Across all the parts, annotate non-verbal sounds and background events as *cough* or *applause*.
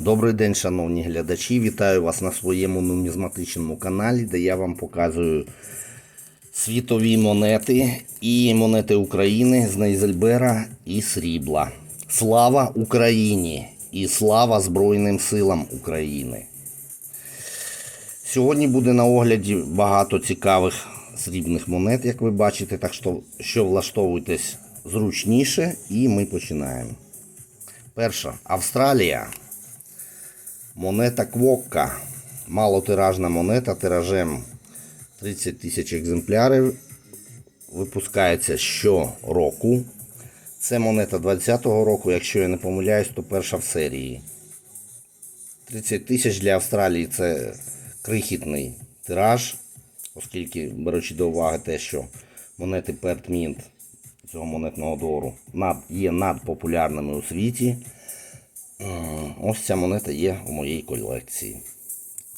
Добрий день, шановні глядачі. Вітаю вас на своєму нумізматичному каналі, де я вам показую світові монети і монети України з Нейзельбера і срібла. Слава Україні і слава Збройним силам України. Сьогодні буде на огляді багато цікавих срібних монет, як ви бачите, так що, що влаштовуйтесь зручніше і ми починаємо. Перша Австралія. Монета Квокка. Малотиражна монета тиражем 30 тисяч екземплярів. Випускається щороку. Це монета 20-го року, якщо я не помиляюсь, то перша в серії. 30 тисяч для Австралії це крихітний тираж, оскільки, беручи до уваги те, що монети Перт Мінт цього монетного двору є надпопулярними у світі. М, Ось ця монета є у моїй колекції.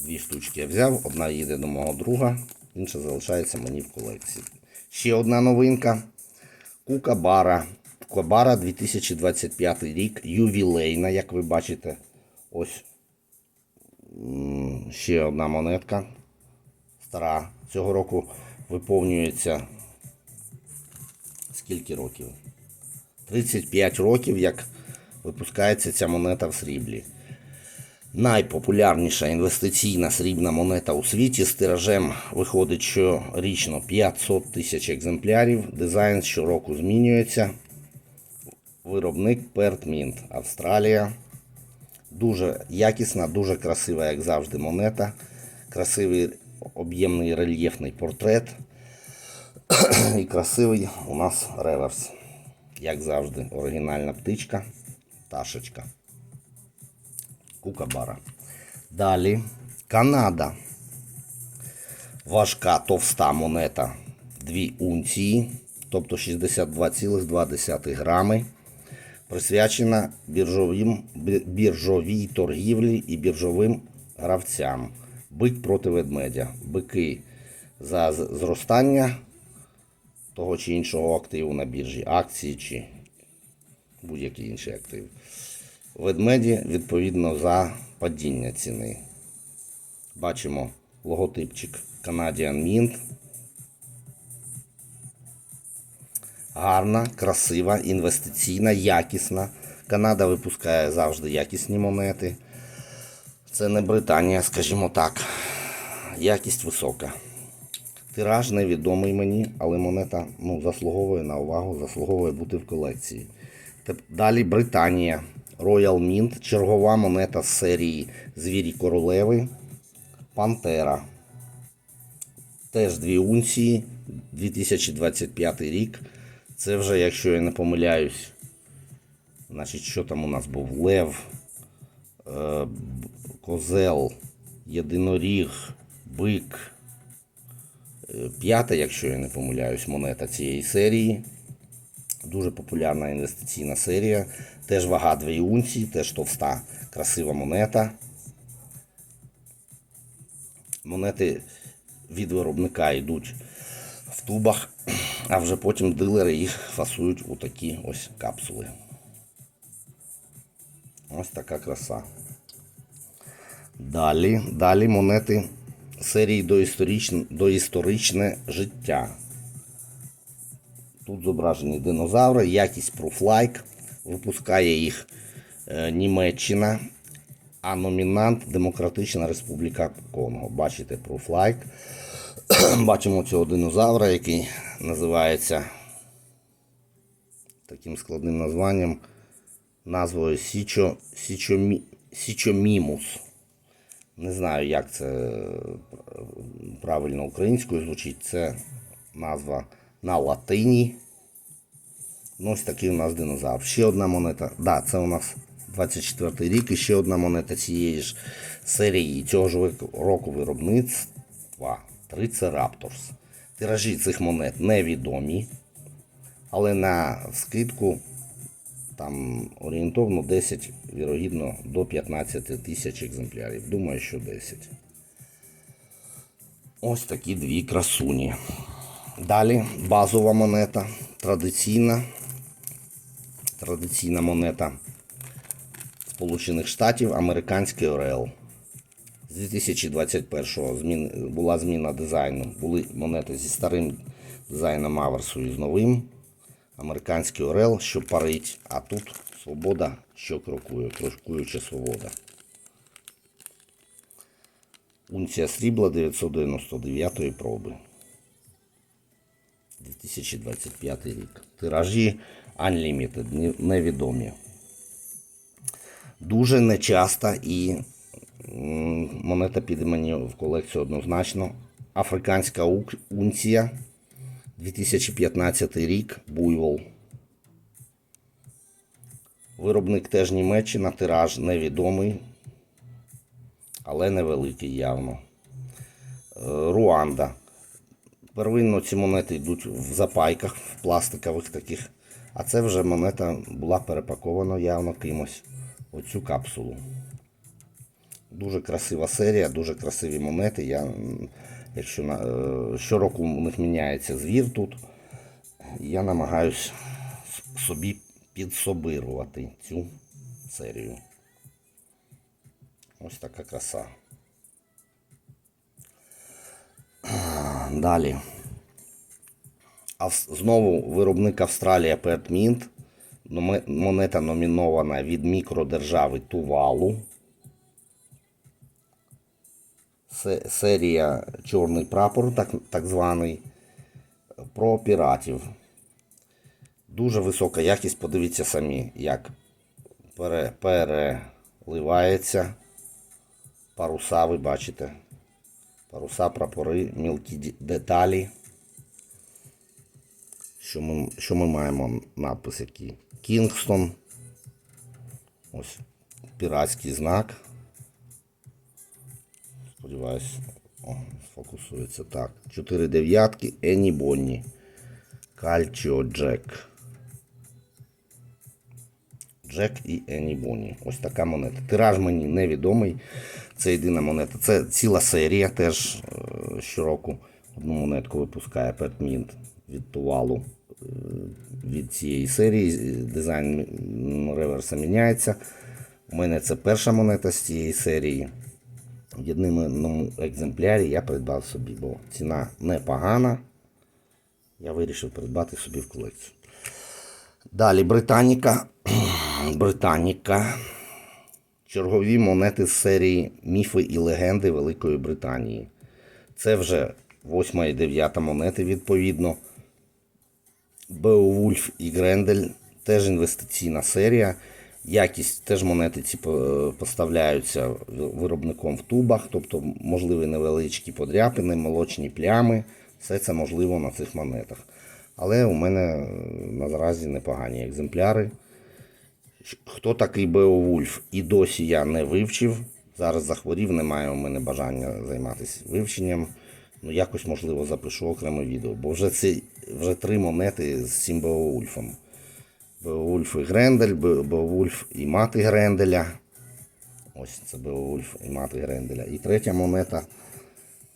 Дві штучки я взяв, одна їде до мого друга, інша залишається мені в колекції. Ще одна новинка. Кукабара. Кукабара 2025 рік, ювілейна, як ви бачите. Ось ще одна монетка. Стара. Цього року виповнюється скільки років? 35 років, як випускається ця монета в сріблі. Найпопулярніша інвестиційна срібна монета у світі з тиражем виходить щорічно 500 тисяч екземплярів. Дизайн щороку змінюється. Виробник Perth Mint, Австралія. Дуже якісна, дуже красива, як завжди, монета. Красивий об'ємний рельєфний портрет. І красивий у нас реверс. Як завжди, оригінальна птичка, пташечка. Кукабара. Далі Канада. Важка товста монета 2 унції, тобто 62,2 грами. Присвячена біржовим, біржовій торгівлі і біржовим гравцям. Бик проти ведмедя. Бики за зростання того чи іншого активу на біржі, акції чи будь-який інший актив. Ведмеді відповідно за падіння ціни. Бачимо логотипчик Canadian Mint. Гарна, красива, інвестиційна, якісна. Канада випускає завжди якісні монети. Це не Британія, скажімо так. Якість висока. Тираж невідомий мені, але монета ну, заслуговує на увагу, заслуговує бути в колекції. Далі Британія. Royal Mint. Чергова монета з серії Звірі королеви. Пантера. Теж дві унції. 2025 рік. Це вже, якщо я не помиляюсь, значить, що там у нас був? Лев, е, козел, єдиноріг, бик. Е, П'ята, якщо я не помиляюсь, монета цієї серії. Дуже популярна інвестиційна серія. Теж вага 2 унції, теж товста, красива монета. Монети від виробника йдуть в тубах, а вже потім дилери їх фасують у такі ось капсули. Ось така краса. Далі, далі монети серії доісторичне, доісторичне життя. Тут зображені динозаври, якість Prooflike. Випускає їх е, Німеччина, а номінант Демократична Республіка Конго. Бачите Prooflike. *clears throat* Бачимо цього динозавра, який називається таким складним названням, назвою Січо, Січомі, Січомімус. Не знаю, як це е, правильно українською звучить. Це назва на латині. Ну, ось такий у нас динозавр. Ще одна монета. Да, це у нас 24 рік і ще одна монета цієї ж серії цього ж року виробництва Трицерапторс. Тиражі цих монет невідомі, але на скидку там орієнтовно 10, вірогідно, до 15 тисяч екземплярів. Думаю, що 10. Ось такі дві красуні. Далі базова монета, традиційна. Традиційна монета Сполучених Штатів, американський Орел. З 2021-го змін, була зміна дизайну. Були монети зі старим дизайном аверсу і з новим. Американський Орел, що парить, а тут свобода, що крокує, крокуюча свобода. Унція срібла 999 проби. 2025 рік. Тиражі Unlimited, невідомі. Дуже нечаста і монета піде мені в колекцію однозначно. Африканська унція 2015 рік. Буйвол. Виробник теж Німеччина, тираж невідомий, але невеликий явно. Е, Руанда. Первинно ці монети йдуть в запайках, в пластикових таких. А це вже монета була перепакована явно кимось оцю капсулу. Дуже красива серія, дуже красиві монети. Я, якщо на, е, щороку у них міняється звір тут, я намагаюсь собі підсобирувати цю серію. Ось така краса. Далі. Знову виробник Австралія Перт Мінт. Монета номінована від мікродержави Тувалу. Серія Чорний прапор, так, так званий, про піратів. Дуже висока якість, подивіться самі, як пере, переливається паруса, ви бачите. Паруса, прапори, мілкі деталі. Що ми, що ми маємо надпис який? Кінгстон. Ось піратський знак. Сподіваюсь, о, сфокусується так. Чотири дев'ятки, Ені Бонні. Кальчіо Джек. Джек і Ені Бонні. Ось така монета. Тираж мені невідомий. Це єдина монета. Це ціла серія теж е, щороку одну монетку випускає Петмінт від Тувалу. Е, Від цієї серії дизайн реверса міняється. У мене це перша монета з цієї серії. В єдиному екземплярі я придбав собі, бо ціна непогана. Я вирішив придбати собі в колекцію. Далі Британіка. *clears throat* Британіка. Чергові монети з серії Міфи і легенди Великої Британії. Це вже восьма і дев'ята монети, відповідно. Беовульф і Грендель теж інвестиційна серія. Якість теж монети ці поставляються виробником в тубах, тобто можливі невеличкі подряпини, молочні плями. Все це можливо на цих монетах. Але у мене е, наразі непогані екземпляри. Хто такий Беовульф і досі я не вивчив. Зараз захворів, немає у мене бажання займатися вивченням. Ну, якось, можливо, запишу окреме відео. Бо вже, ці, вже три монети з цим Беовульфом. Беовульф і Грендель, Беовульф і мати Гренделя. Ось це Беовульф і мати Гренделя. І третя монета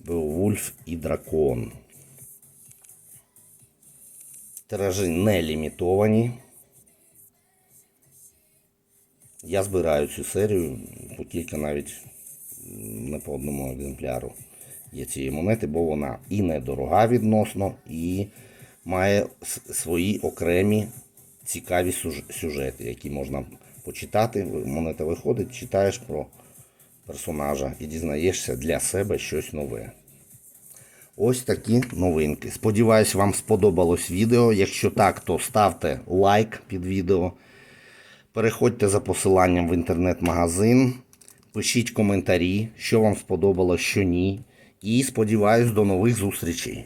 Беовульф і дракон. Тиражі не лімітовані. Я збираю цю серію по кілька навіть не по одному екземпляру є цієї монети, бо вона і недорога відносно, і має свої окремі цікаві сюжети, які можна почитати. Монета виходить, читаєш про персонажа і дізнаєшся для себе щось нове. Ось такі новинки. Сподіваюсь, вам сподобалось відео. Якщо так, то ставте лайк під відео. Переходьте за посиланням в інтернет-магазин, пишіть коментарі, що вам сподобалось, що ні. І сподіваюсь, до нових зустрічей.